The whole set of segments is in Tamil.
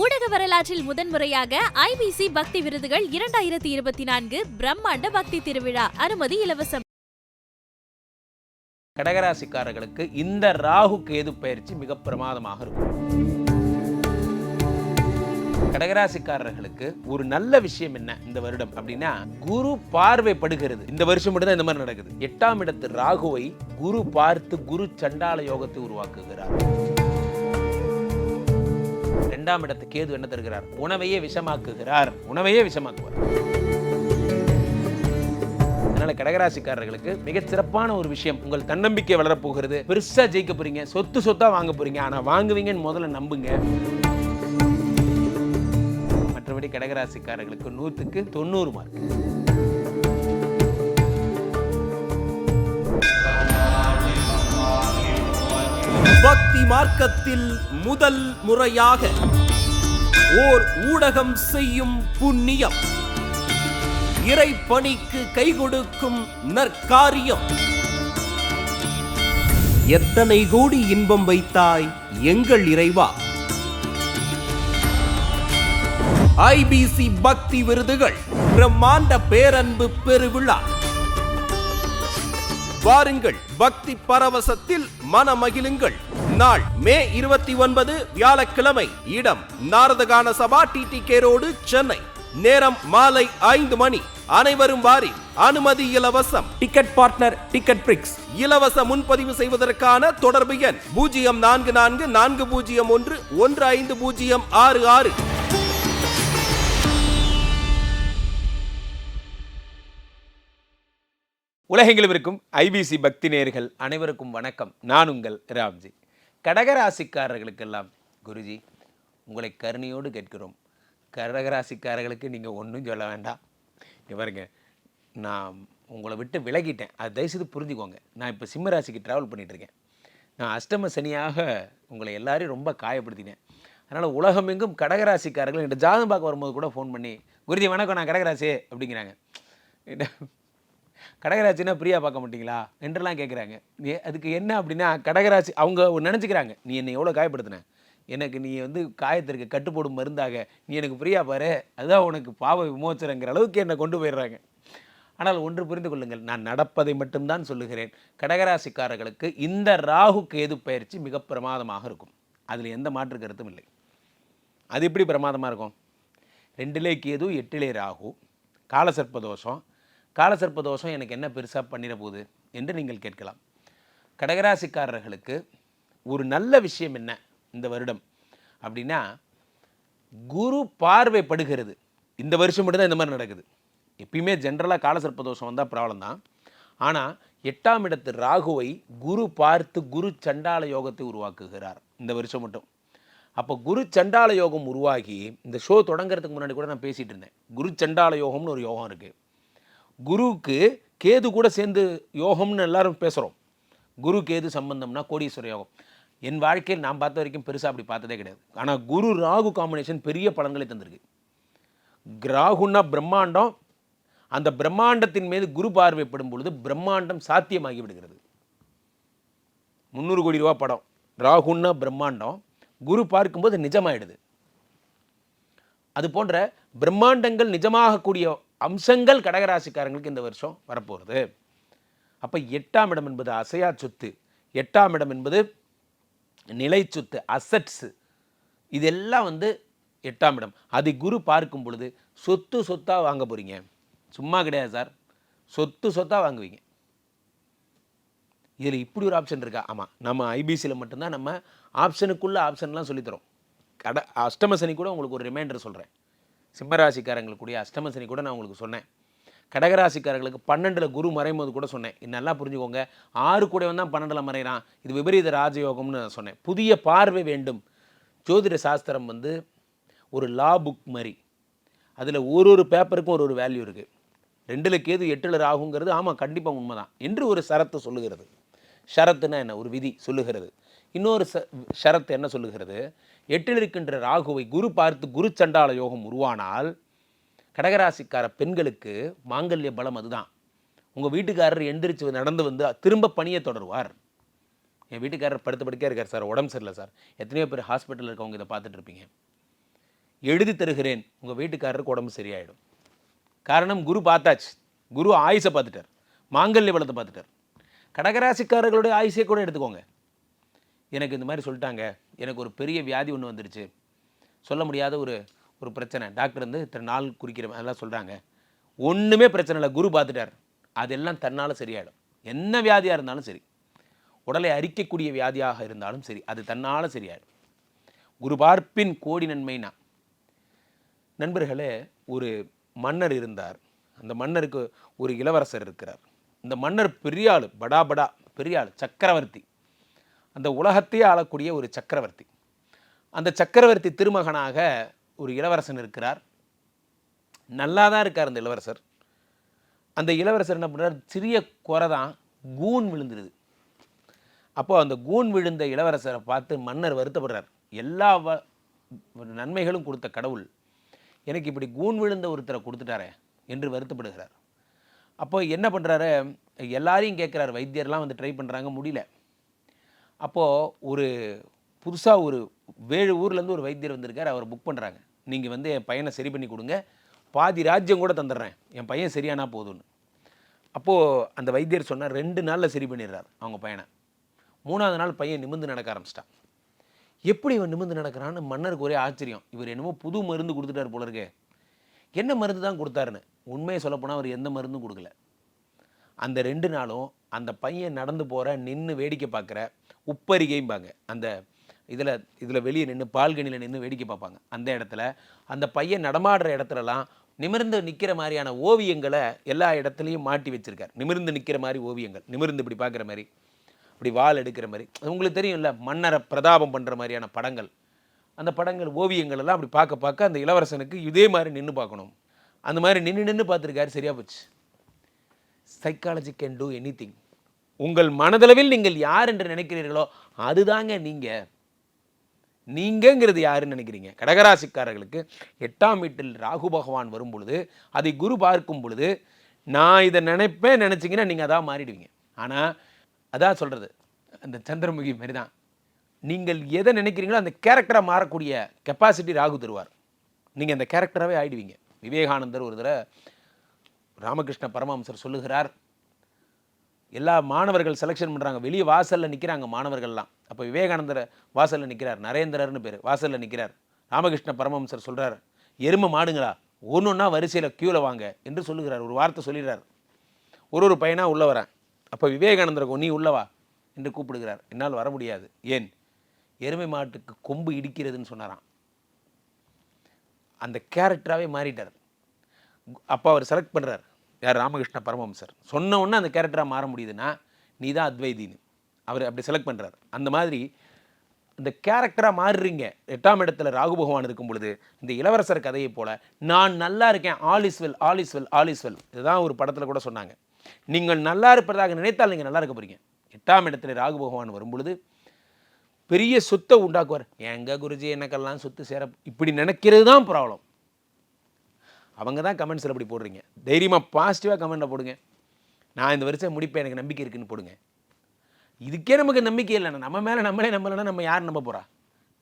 ஊடக வரலாற்றில் முதன்முறையாக ஐபிசி பக்தி விருதுகள் இரண்டாயிரத்தி இருபத்தி நான்கு பிரம்மாண்ட பக்தி திருவிழா. அனுமதி இலவசம். கடகராசிக்காரர்களுக்கு இந்த ராகு கேது பயிற்சி மிக பிரமாதமாக இருக்கும். கடகராசிக்காரர்களுக்கு ஒரு நல்ல விஷயம் என்ன இந்த வருடம் அப்படின்னா குரு பார்வைப்படுகிறது. இந்த வருஷம் மட்டும் தான் இந்த மாதிரி நடக்குது. எட்டாம் இடத்து ராகுவை குரு பார்த்து குரு சண்டால யோகத்தை உருவாக்குகிறார். இரண்டாம் இடத்து கேது என்ன தருகிறார்? உணவையே விஷமாக்குகிறார். உணவையே விஷமாக்குவார். அதனால கடகராசிக்காரர்களுக்கு மிக சிறப்பான ஒரு விஷயம் உங்கள் தன்னம்பிக்கை வளரப்போகிறது பெருசா ஜெயிக்க போறீங்க சொத்து சொத்தா வாங்க போறீங்க ஆனா வாங்குவீங்கன்னு முதல்ல நம்புங்க. மற்றபடி கடகராசிக்காரர்களுக்கு நூற்றுக்கு தொண்ணூறு மார்க் பக்தி மார்க்கத்தில் முதல் முறையாக ஓர் ஊடகம் செய்யும் புண்ணியம். இறை பணிக்கு கை கொடுக்கும் நற்காரியம். எத்தனை கோடி இன்பம் வைத்தாய் எங்கள் இறைவா? ஐபிசி பக்தி விருதுகள் பிரம்மாண்ட பேரன்பு பெருவிழா. வாருங்கள் பக்தி பரவசத்தில் மனமகிழுங்கள். நாள் மே இருபத்தி ஒன்பது வியாழக்கிழமை இடம் நாரதகான சபா டிடி ரோடு சென்னை. நேரம் மாலை ஐந்து மணி. அனைவரும் வாரி அனுமதி இலவசம். டிக்கெட் பார்ட்னர் டிக்கெட் பிரிக்ஸ் இலவச முன்பதிவு செய்வதற்கான தொடர்பு எண் பூஜ்ஜியம் நான்கு நான்கு நான்கு பூஜ்ஜியம் ஒன்று ஒன்று ஐந்து பூஜ்ஜியம் ஆறு ஆறு. உலகெங்கிலும் இருக்கும் ஐபிசி பக்தி நேர்கள் அனைவருக்கும் வணக்கம். நான் உங்கள் ராம்ஜி. கடகராசிக்காரர்களுக்கெல்லாம் குருஜி உங்களை கருணையோடு கேட்கிறோம். கடகராசிக்காரர்களுக்கு நீங்கள் ஒன்றும் சொல்ல வேண்டாம். இங்க பாருங்க நான் உங்களை விட்டு விலகிட்டேன். அது தயவுசெய்து புரிஞ்சுக்கோங்க. நான் இப்போ சிம்மராசிக்கு ட்ராவல் பண்ணிகிட்ருக்கேன் இருக்கேன் நான் அஷ்டம சனியாக உங்களை எல்லாரையும் ரொம்ப காயப்படுத்தினேன். அதனால் உலகமெங்கும் கடகராசிக்காரர்கள் என்கிட்ட ஜாதகம் பார்க்க வரும்போது கூட ஃபோன் பண்ணி குருஜி வணக்கம் நான் கடகராசி அப்படிங்கிறாங்க. கடகராசினா பிரியா பார்க்க மாட்டீங்களா? என்றெல்லாம் கேட்குறாங்க அதுக்கு என்ன அப்படின்னா கடகராசி அவங்க நினச்சிக்கிறாங்க. நீ என்னை எவ்வளோ காயப்படுத்தின? எனக்கு நீ வந்து காயத்திற்கு கட்டுப்போடும் மருந்தாக. நீ எனக்கு பிரியா பாரு. அதுதான் உனக்கு பாவ விமோச்சனங்கிற அளவுக்கு என்னை கொண்டு போயிடுறாங்க. ஆனால் ஒன்று புரிந்து கொள்ளுங்கள். நான் நடப்பதை மட்டும்தான் சொல்லுகிறேன். கடகராசிக்காரர்களுக்கு இந்த ராகு கேது பயிற்சி மிக பிரமாதமாக இருக்கும். அதில் எந்த மாற்று கருத்தும் இல்லை. அது எப்படி பிரமாதமாக இருக்கும்? ரெண்டிலே கேது எட்டிலே ராகு. காலசர்ப்ப தோஷம். காலசர்ப்ப தோஷம் எனக்கு என்ன பெருசாக பண்ணிட போகுது என்று நீங்கள் கேட்கலாம். கடகராசிக்காரர்களுக்கு ஒரு நல்ல விஷயம் என்ன இந்த வருடம்? அப்படின்னா குரு பார்வைப்படுகிறது. இந்த வருஷம் மட்டும்தான் இந்த மாதிரி நடக்குது. எப்பயுமே ஜென்ரலாக காலசர்ப்ப தோஷம் வந்தால் ப்ராப்ளம் தான். ஆனால் எட்டாம் இடத்து ராகுவை குரு பார்த்து குரு சண்டால யோகத்தை உருவாக்குகிறார் இந்த வருஷம் மட்டும். அப்போ குரு சண்டால யோகம் உருவாகி இந்த ஷோ தொடங்குறதுக்கு முன்னாடி கூட நான் பேசிகிட்டு இருந்தேன். குரு சண்டால யோகம்னு ஒரு யோகம் இருக்குது குருவுக்கு கேது கூட சேர்ந்து யோகம்னு எல்லாரும் பேசுகிறோம் குரு கேது சம்பந்தம்னா கோடீஸ்வர யோகம். என் வாழ்க்கையில் நான் பார்த்த வரைக்கும் பெருசாக அப்படி பார்த்ததே கிடையாது. ஆனால் குரு ராகு காம்பினேஷன் பெரிய பலன்களை தந்திருக்கு. ராகுன்னா பிரம்மாண்டம். அந்த பிரம்மாண்டத்தின் மீது குரு பார்வைப்படும் பொழுது பிரம்மாண்டம் சாத்தியமாகி விடுகிறது. முந்நூறு கோடி ரூபா படம். ராகுன்னா பிரம்மாண்டம். குரு பார்க்கும்போது நிஜமாயிடுது. அது போன்ற பிரம்மாண்டங்கள் நிஜமாகக்கூடிய அம்சங்கள் கடகராசிக்காரங்களுக்கு இந்த வருஷம் வரப்போகிறது அப்போ எட்டாம் இடம் என்பது அசையா சொத்து. எட்டாம் இடம் என்பது நிலை சொத்து அசட்ஸு இதெல்லாம் வந்து எட்டாம் இடம். அதை குரு பார்க்கும் பொழுது சொத்து சொத்தாக வாங்க போகிறீங்க சும்மா கிடையாது சார். சொத்து சொத்தாக வாங்குவீங்க. இதில் இப்படி ஒரு ஆப்ஷன் இருக்கா? ஆமாம் நம்ம ஐபிசியில் மட்டும்தான் நம்ம ஆப்ஷனுக்குள்ள ஆப்ஷன்லாம் சொல்லித்தரோம் கட அஷ்டமசனி கூட உங்களுக்கு ஒரு ரிமைண்டர் சொல்கிறேன் சிம்மராசிக்காரங்களுக்கு அஷ்டமசனி கூட நான் உங்களுக்கு சொன்னேன். கடகராசிக்காரர்களுக்கு பன்னெண்டில் குரு மறையும்போது கூட சொன்னேன். இது நல்லா புரிஞ்சுக்கோங்க. ஆறு கூட தான் பன்னெண்டில் மறைகிறான் இது விபரீத ராஜயோகம்னு நான் சொன்னேன். புதிய பார்வை வேண்டும். ஜோதிட சாஸ்திரம் வந்து ஒரு லா புக் மாதிரி. அதில் ஒரு ஒரு பேப்பருக்கும் ஒரு ஒரு வேல்யூ இருக்குது ரெண்டில் கேது எட்டில் ராகுங்கிறது ஆமாம் கண்டிப்பாக உண்மைதான். என்று ஒரு சரத்து சொல்லுகிறது. ஷரத்துனா என்ன? ஒரு விதி சொல்லுகிறது. இன்னொரு ச ஷரத்து என்ன சொல்லுகிறது? எட்டில் இருக்கின்ற ராகுவை குரு பார்த்து குரு சண்டால யோகம் உருவானால் கடகராசிக்கார பெண்களுக்கு மாங்கல்ய பலம் அதுதான். உங்கள் வீட்டுக்காரர் எந்திரிச்சு நடந்து வந்து திரும்ப பணியை தொடருவார். என் வீட்டுக்காரர் படுத்த படுக்கையாக இருக்கார் சார் உடம்பு சரியில்லை சார். எத்தனையோ பேர் ஹாஸ்பிட்டலில் இருக்கவங்க இதை பார்த்துட்டு இருப்பீங்க. எழுதி தருகிறேன் உங்கள் வீட்டுக்காரருக்கு உடம்பு சரியாயிடும். காரணம் குரு பார்த்தாச்சு. குரு ஆயுசை பார்த்துட்டார். மாங்கல்ய பலத்தை பார்த்துட்டார். கடகராசிக்காரர்களுடைய ஆயுசே கூட எடுத்துக்கோங்க. எனக்கு இந்த மாதிரி சொல்லிட்டாங்க. எனக்கு ஒரு பெரிய வியாதி ஒன்று வந்துடுச்சு சொல்ல முடியாத ஒரு ஒரு பிரச்சனை. டாக்டர் வந்து இத்தனை நாள் குறிக்கிற அதெல்லாம் சொல்கிறாங்க ஒன்றுமே பிரச்சனை இல்லை. குரு பார்த்துட்டார். அதெல்லாம் தன்னால் சரியாயிடும். என்ன வியாதியாக இருந்தாலும் சரி. உடலை அரிக்கக்கூடிய வியாதியாக இருந்தாலும் சரி அது தன்னால் சரியாயிடும். குரு பார்ப்பின் கோடி நன்மைனா. நண்பர்களே ஒரு மன்னர் இருந்தார். அந்த மன்னருக்கு ஒரு இளவரசர் இருக்கிறார். இந்த மன்னர் பெரிய ஆள் படா படா பெரிய ஆள் சக்கரவர்த்தி. அந்த உலகத்தையே ஆளக்கூடிய ஒரு சக்கரவர்த்தி. அந்த சக்கரவர்த்தி திருமகனாக ஒரு இளவரசன் இருக்கிறார். நல்லா தான் இருக்கார் அந்த இளவரசர். அந்த இளவரசர் என்ன பண்ணுறார் சிறிய குறை தான் கூன் விழுந்துருது. அப்போது அந்த கூன் விழுந்த இளவரசரை பார்த்து மன்னர் வருத்தப்படுறார். எல்லா வ- நன்மைகளும் கொடுத்த கடவுள் எனக்கு இப்படி கூன் விழுந்த ஒருத்தரை கொடுத்துட்டாரே என்று வருத்தப்படுகிறார். அப்போ என்ன பண்ணுறாரு எல்லாரையும் கேட்குறாரு. வைத்தியர்லாம் வந்து ட்ரை பண்ணுறாங்க முடியல. அப்போது ஒரு புதுசாக ஒரு வேறு ஊர்லேருந்து ஒரு வைத்தியர் வந்திருக்கார். அவர் புக் பண்ணுறாங்க நீங்கள் வந்து என் பையனை சரி பண்ணி கொடுங்க. பாதி ராஜ்யம் கூட தந்துடுறேன். என் பையன் சரியானா போதும்னு. அப்போது அந்த வைத்தியர் சொன்னார் ரெண்டு நாளில் சரி பண்ணிடுறார் அவங்க பையனை. மூணாவது நாள் பையன் நிமிர்ந்து நடக்க ஆரம்பிச்சிட்டான். எப்படி இவன் நிமிர்ந்து நடக்கிறான்னு மன்னருக்கு ஒரே ஆச்சரியம். இவர் என்னமோ புது மருந்து கொடுத்துட்டார் போல இருக்கே. என்ன மருந்து தான் கொடுத்தாருன்னு உண்மையை சொல்லப்போனால் அவர் எந்த மருந்தும் கொடுக்கல. அந்த ரெண்டு நாளும் அந்த பையன் நடந்து போகிற நின்று வேடிக்கை பார்க்குற உப்பரிகைம்பாங்க. அந்த இதில் இதில் வெளியே நின்று பால்கனியில் நின்று வேடிக்கை பார்ப்பாங்க. அந்த இடத்துல அந்த பையன் நடமாடுற இடத்துலலாம் நிமிர்ந்து நிற்கிற மாதிரியான ஓவியங்களை எல்லா இடத்துலையும் மாட்டி வச்சிருக்கார். நிமிர்ந்து நிற்கிற மாதிரி ஓவியங்கள். நிமிர்ந்து இப்படி பார்க்குற மாதிரி இப்படி வால் எடுக்கிற மாதிரி. அது உங்களுக்கு தெரியும்ல மன்னரை பிரதாபம் பண்ணுற மாதிரியான படங்கள். அந்த படங்கள் ஓவியங்கள் எல்லாம் அப்படி பார்க்க பார்க்க அந்த இளவரசனுக்கு இதே மாதிரி நின்று பார்க்கணும். அந்த மாதிரி நின்று நின்று பார்த்துருக்காரு சரியாக போச்சு. Psychology can do anything உங்கள் மனதளவில் நீங்கள் யார் என்று நினைக்கிறீர்களோ அதுதாங்க நீங்கள் நீங்கங்கிறது யாருன்னு நினைக்கிறீங்க? கடகராசிக்காரர்களுக்கு எட்டாம் வீட்டில் ராகு பகவான் வரும் பொழுது அதை குரு பார்க்கும் பொழுது நான் இதை நினைப்பேன் நினச்சிங்கன்னா நீங்கள் அதான் மாறிடுவீங்க. ஆனால் அதான் சொல்கிறது அந்த சந்திரமுகி மாதிரி தான் நீங்கள் எதை நினைக்கிறீங்களோ அந்த கேரக்டராக மாறக்கூடிய கெப்பாசிட்டி ராகு தருவார். நீங்கள் அந்த கேரக்டராகவே ஆயிடுவீங்க. விவேகானந்தர் ஒரு தடவை ராமகிருஷ்ண பரமஹம்சர் சொல்லுகிறார் எல்லா மாணவர்கள் செலெக்ஷன் பண்ணுறாங்க வெளியே வாசலில் நிற்கிறாங்க மாணவர்கள்லாம். அப்போ விவேகானந்தர் வாசலில் நிற்கிறார் நரேந்திரர்னு பேர் வாசலில் நிற்கிறார் ராமகிருஷ்ண பரமஹம்சர் சொல்கிறார் எருமை மாடுங்களா ஒன்று ஒன்றா வரிசையில் க்யூவில் வாங்க என்று சொல்லுகிறார் ஒரு வார்த்தை சொல்லிடுறார். ஒரு ஒரு பையனாக உள்ளே வரேன். அப்போ விவேகானந்தருக்கு நீ உள்ளவா என்று கூப்பிடுகிறார். என்னால் வர முடியாது. ஏன்? எருமை மாட்டுக்கு கொம்பு இடிக்கிறதுன்னு சொன்னாராம். அந்த கேரக்டராகவே மாறிட்டார். அப்போ அவர் செலக்ட் பண்ணுறார் யார்? ராமகிருஷ்ண பரமஹம்சர். சொன்ன உடனே அந்த கேரக்டராக மாற முடியுதுன்னா நீ தான் அத்வைதின்னு அவர் அப்படி செலக்ட் பண்ணுறார் அந்த மாதிரி இந்த கேரக்டராக மாறுறீங்க. எட்டாம் இடத்துல ராகு பகவான் இருக்கும் பொழுது இந்த இளவரசர் கதையை போல் நான் நல்லா இருக்கேன் all is well all is well all is well இதுதான் ஒரு படத்தில் கூட சொன்னாங்க. நீங்கள் நல்லா இருப்பதாக நினைத்தால் நீங்கள் நல்லா இருக்க போகிறீங்க எட்டாம் இடத்துல ராகு பகவான் வரும் பொழுது பெரிய சொத்தை உண்டாக்குவார். எங்கள் குருஜி எனக்கெல்லாம் சொத்து சேர இப்படி நினைக்கிறது தான் ப்ராப்ளம் அவங்க தான் கமெண்ட்ஸில் அப்படி போடுறீங்க. தைரியமாக பாசிட்டிவாக கமெண்ட்டை போடுங்க. நான் இந்த வருஷம் முடிப்பேன் எனக்கு நம்பிக்கை இருக்குன்னு போடுங்க. இதுக்கே நமக்கு நம்பிக்கை இல்லைண்ணா நம்ம மேலே நம்மளே நம்பலைன்னா நம்ம யார் நம்ப போகிறா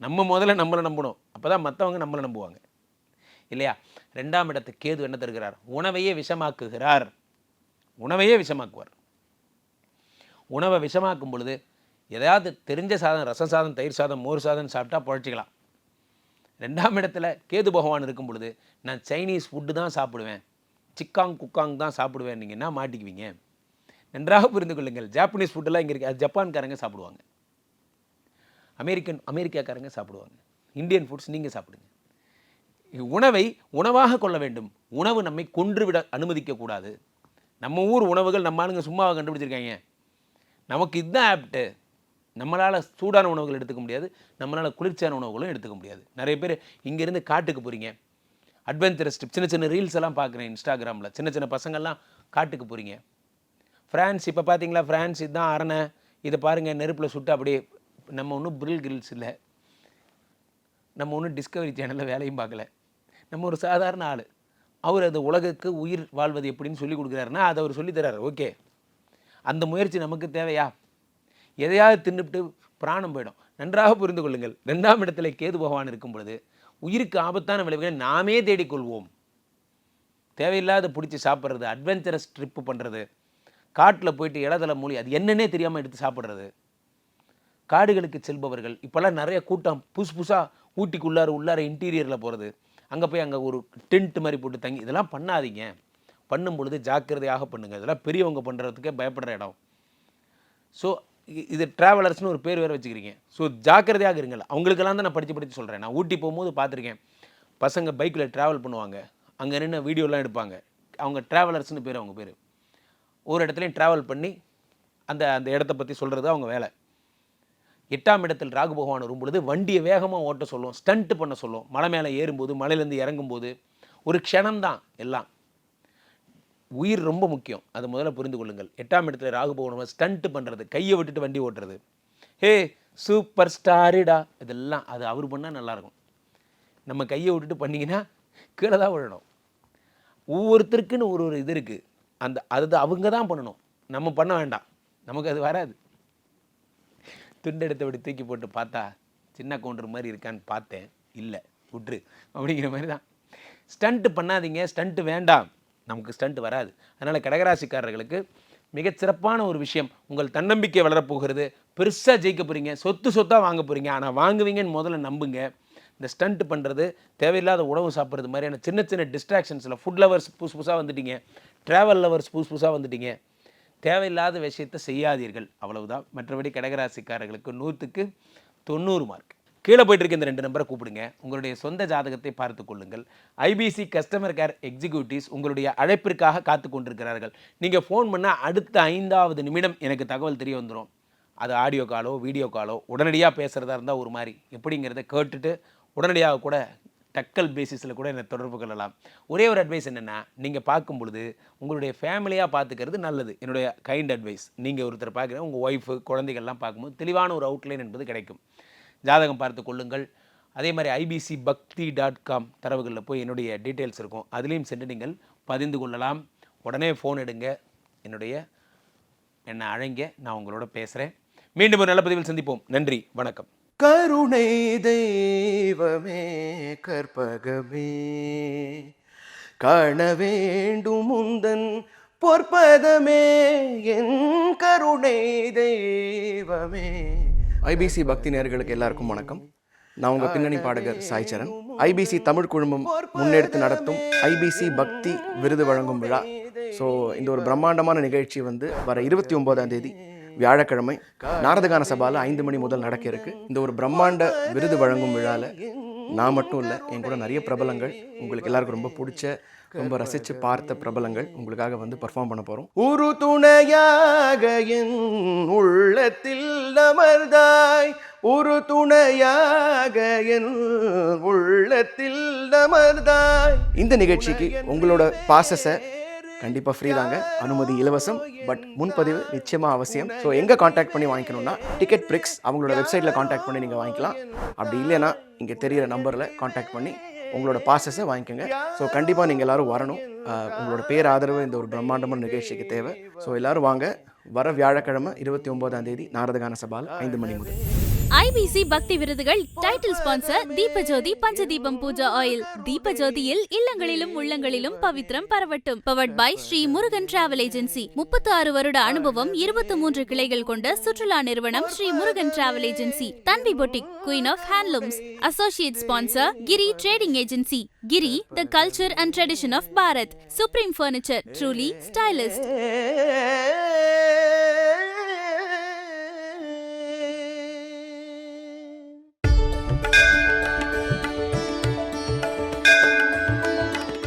நம்ம முதல்ல நம்மளை நம்பணும். அப்போ தான் மற்றவங்க நம்மளை நம்புவாங்க. இல்லையா? ரெண்டாம் இடத்து கேது என்ன தருகிறார்? உணவையே விஷமாக்குகிறார். உணவையே விஷமாக்குவார். உணவை விஷமாக்கும் பொழுது எதாவது தெரிஞ்ச சாதம் ரசம் சாதம் தயிர் சாதம் மோர் சாதம் சாப்பிட்டா பழச்சிக்கலாம். ரெண்டாம் இடத்துல கேது பகவான் இருக்கும் பொழுது நான் சைனீஸ் ஃபுட்டு தான் சாப்பிடுவேன். சிக்காங் குக்காங் தான் சாப்பிடுவேன். நீங்கள் என்ன மாட்டிக்குவீங்க? நன்றாக புரிந்து கொள்ளுங்கள். ஜாப்பனீஸ் ஃபுட்டெல்லாம் இங்கே இருக்குது அது ஜப்பான்காரங்க சாப்பிடுவாங்க. அமெரிக்கன் அமெரிக்காக்காரங்க சாப்பிடுவாங்க. இந்தியன் ஃபுட்ஸ் நீங்கள் சாப்பிடுங்க. உணவை உணவாக கொள்ள வேண்டும். உணவு நம்மை கொன்றுவிட அனுமதிக்கக்கூடாது நம்ம ஊர் உணவுகள் நம்ம ஆளுங்க சும்மாவை கண்டுபிடிச்சிருக்காங்க. நமக்கு இதுதான் ஆப்ட்டு நம்மளால் சூடான உணவுகள் எடுத்துக்க முடியாது. நம்மளால் குளிர்ச்சியான உணவுகளும் எடுத்துக்க முடியாது. நிறைய பேர் இங்கேருந்து காட்டுக்கு போகிறீங்க அட்வென்ச்சரஸ் ட்ரிப் சின்ன சின்ன ரீல்ஸ் எல்லாம் பார்க்குறேன் இன்ஸ்டாகிராமில் சின்ன சின்ன பசங்கள்லாம் காட்டுக்கு போகிறீங்க ஃப்ரான்ஸ் இப்போ பார்த்தீங்களா ஃப்ரான்ஸ் இதுதான் அரணை. இதை பாருங்கள் நெருப்பில் சுட்டு அப்படியே நம்ம ஒன்றும் பிரில் கிரில்ஸ் இல்லை. நம்ம ஒன்றும் டிஸ்கவரி சேனலில் வேலையும் பார்க்கல. நம்ம ஒரு சாதாரண ஆள். அவர் அந்த உலகுக்கு உயிர் வாழ்வது எப்படின்னு சொல்லி கொடுக்குறாருன்னா அதை அவர் சொல்லித்தராரு ஓகே. அந்த முயற்சி நமக்கு தேவையா? எதையாவது தின்னுபிட்டு பிராணம் போயிடும். நன்றாக புரிந்து கொள்ளுங்கள். ரெண்டாம் இடத்துல கேது பகவான் இருக்கும் பொழுது உயிருக்கு ஆபத்தான விளைவுகளை நாமே தேடிக்கொள்வோம். தேவையில்லாத பிடிச்சி சாப்பிட்றது அட்வென்ச்சரஸ் ட்ரிப்பு பண்ணுறது காட்டில் போயிட்டு இடத்துல மூலி அது என்னன்னே தெரியாமல் எடுத்து சாப்பிட்றது. காடுகளுக்கு செல்பவர்கள் இப்போல்லாம் நிறைய கூட்டம் புதுசு புதுசாக ஊட்டிக்குள்ளார உள்ளார இன்டீரியரில் போகிறது அங்கே போய் அங்கே ஒரு டென்ட் மாதிரி போட்டு தங்கி இதெல்லாம் பண்ணாதீங்க. பண்ணும் பொழுது ஜாக்கிரதையாக பண்ணுங்கள் இதெல்லாம் பெரியவங்க பண்ணுறதுக்கே பயப்படுற இடம். ஸோ இது ட்ராவலர்ஸ்னு ஒரு பேர் வேறு வச்சுக்கிறீங்க. ஸோ ஜாக்கிரதையாக இருங்கள். அவங்களுக்கெல்லாம் தான் நான் படித்து படித்து சொல்கிறேன் நான் ஊட்டி போகும்போது பார்த்துருக்கேன். பசங்க பைக்கில் ட்ராவல் பண்ணுவாங்க. அங்கே நின்று வீடியோலாம் எடுப்பாங்க. அவங்க ட்ராவலர்ஸ்னு பேர் அவங்க பேர். ஒரு இடத்துலையும் ட்ராவல் பண்ணி அந்த அந்த இடத்த பற்றி சொல்கிறது அவங்க வேலை. எட்டாம் இடத்தில் ராகு பகவான் வரும்பொழுது வண்டியை வேகமாக ஓட்ட சொல்லும் ஸ்டண்ட்டு பண்ண சொல்லும். மலை மேலே ஏறும்போது மலையிலேருந்து இறங்கும்போது ஒரு க்ஷணம்தான் எல்லாம். உயிர் ரொம்ப முக்கியம். அதை முதல்ல புரிந்து கொள்ளுங்கள். எட்டாம் இடத்துல ராகு பகவான் ஸ்டண்ட் பண்ணுறது கையை விட்டுட்டு வண்டி ஓட்டுறது. ஹே சூப்பர் ஸ்டாரிடா இதெல்லாம் அது அவர் பண்ணால் நல்லாயிருக்கும் நம்ம கையை விட்டுட்டு பண்ணிங்கன்னா கீழே தான் விழணும். ஒவ்வொருத்தருக்குன்னு ஒரு ஒரு இது இருக்குது அந்த அது அவங்க தான் பண்ணணும். நம்ம பண்ண வேண்டாம். நமக்கு அது வராது. துண்டெடுத்தபடி தூக்கி போட்டு பார்த்தா சின்ன கவுண்டர் மாதிரி இருக்கான்னு பார்த்தேன். இல்லை விட்ரு அப்படிங்கிற மாதிரி தான். ஸ்டண்ட்டு பண்ணாதீங்க. ஸ்டண்ட்டு வேண்டாம். நமக்கு ஸ்டண்ட் வராது. அதனால் கடகராசிக்காரர்களுக்கு மிகச்சிறப்பான ஒரு விஷயம் உங்கள் தன்னம்பிக்கை வளரப்போகிறது. பெருசாக ஜெயிக்க போகிறீங்க சொத்து சொத்தாக வாங்க போகிறீங்க ஆனால் வாங்குவீங்கன்னு முதல்ல நம்புங்க. இந்த ஸ்டண்ட் பண்ணுறது தேவையில்லாத உணவு சாப்பிட்றது மாதிரியான சின்ன சின்ன டிஸ்ட்ராக்ஷன்ஸில் ஃபுட் லவர்ஸ் புதுசு புதுசாக வந்துட்டீங்க. ட்ராவல் லவர்ஸ் புதுசு புதுசாக வந்துட்டீங்க. தேவையில்லாத விஷயத்தை செய்யாதீர்கள். அவ்வளவுதான். மற்றபடி கடகராசிக்காரர்களுக்கு நூற்றுக்கு தொண்ணூறு மார்க் கீழே போயிட்டு இருக்க இந்த ரெண்டு நம்பரை கூப்பிடுங்க. உங்களுடைய சொந்த ஜாதகத்தை பார்த்து கொள்ளுங்கள். ஐபிசி கஸ்டமர் கேர் எக்ஸிக்யூட்டிவ்ஸ் உங்களுடைய அழைப்பிற்காக காத்து கொண்டிருக்கிறார்கள். நீங்கள் ஃபோன் பண்ணால் அடுத்த ஐந்தாவது நிமிடம் எனக்கு தகவல் தெரிய வந்துடும் அது ஆடியோ காலோ வீடியோ காலோ உடனடியாக பேசுகிறதா இருந்தால் ஒரு மாதிரி. எப்படிங்கிறத கேட்டுட்டு உடனடியாக கூட டக்கல் பேசிஸில் கூட என்னை தொடர்பு கொள்ளலாம். ஒரே ஒரு அட்வைஸ் என்னென்னா நீங்கள் பார்க்கும் பொழுது உங்களுடைய ஃபேமிலியாக பார்த்துக்கிறது நல்லது. என்னுடைய கைண்ட் அட்வைஸ் நீங்கள் ஒருத்தர் பார்க்குற உங்கள் ஒய்ஃபு குழந்தைகள்லாம் பார்க்கும்போது தெளிவான ஒரு அவுட்லைன் என்பது கிடைக்கும். ஜாதகம் பார்த்து கொள்ளுங்கள். அதே மாதிரி ஐபிசி பக்தி டாட் காம் தரவுகளில் போய் என்னுடைய டீட்டெயில்ஸ் இருக்கும். அதுலேயும் சென்று நீங்கள் பதிந்து கொள்ளலாம். உடனே ஃபோன் எடுங்க. என்னுடைய என்னை அழைங்க. நான் உங்களோட பேசுகிறேன் மீண்டும் ஒரு நல்ல பதிவில் சந்திப்போம். நன்றி. வணக்கம். கருணை தெய்வமே கற்பகமே. காண வேண்டும் முந்தன் பொற்பதமே. என் கருணை தெய்வமே. ஐபிசி பக்தி நேர்களுக்கு எல்லாருக்கும் வணக்கம். நான் உங்கள் பின்னணி பாடகர் சாய் சரண். ஐபிசி தமிழ் குழுமம் முன்னெடுத்து நடத்தும் ஐபிசி பக்தி விருது வழங்கும் விழா. ஸோ இந்த ஒரு பிரம்மாண்டமான நிகழ்ச்சி வந்து வர இருபத்தி ஒம்போதாம் தேதி வியாழக்கிழமை நாரதகான சபாவில் ஐந்து மணி முதல் நடக்க இருக்கு. இந்த ஒரு பிரம்மாண்ட விருது வழங்கும் விழாவில் நான் மட்டும் இல்லை என் கூட நிறைய பிரபலங்கள் உங்களுக்கு எல்லாருக்கும் ரொம்ப பிடிச்ச ரொம்ப ரசித்து பார்த்த பிரபலங்கள் உங்களுக்காக வந்து பர்ஃபார்ம் பண்ண போகிறோம் ஒரு துணையாக என் உள்ளத்தில் அமர்ந்தாய். ஒரு துணையாக என் உள்ளத்தில் அமர்ந்தாய். இந்த நிகழ்ச்சிக்கு உங்களோட பாசஸை கண்டிப்பாக ஃப்ரீ தாங்க. அனுமதி இலவசம் பட் முன்பதிவு நிச்சயமாக அவசியம். ஸோ எங்கே காண்டாக்ட் பண்ணி வாங்கிக்கணும்னா டிக்கெட் பிரிக்ஸ் அவங்களோட வெப்சைட்டில் காண்டாக்ட் பண்ணி நீங்கள் வாங்கிக்கலாம். அப்படி இல்லைன்னா இங்கே தெரிகிற நம்பரில் காண்டாக்ட் பண்ணி உங்களோட பாசஸை வாங்கிக்கோங்க. ஸோ கண்டிப்பாக நீங்கள் எல்லாரும் வரணும். உங்களோட பேர் ஆதரவு இந்த ஒரு பிரம்மாண்டமான நிகழ்ச்சிக்கு தேவை. ஸோ எல்லோரும் வாங்க. வர வியாழக்கிழமை இருபத்தி ஒம்போதாம் தேதி நாரதகான சபால் ஐந்து மணி முதல். ஐபிசி பக்தி விருதுகள் title sponsor Deepajothi Panchadeepam Pooja oil தீபஜோதியில் இல்லங்களிலும் உள்ளங்களிலும் பவித்ரம் பரவட்டும். Powered by Sri Murugan travel agency முப்பத்தி ஆறு வருட அனுபவம் இருபத்தி மூன்று கிளைகள் கொண்ட சுற்றுலா நிறுவனம் Sri Murugan travel agency Tanvi boutique queen of handlooms associate sponsor Giri trading agency Giri the culture and tradition of Bharat supreme furniture truly stylist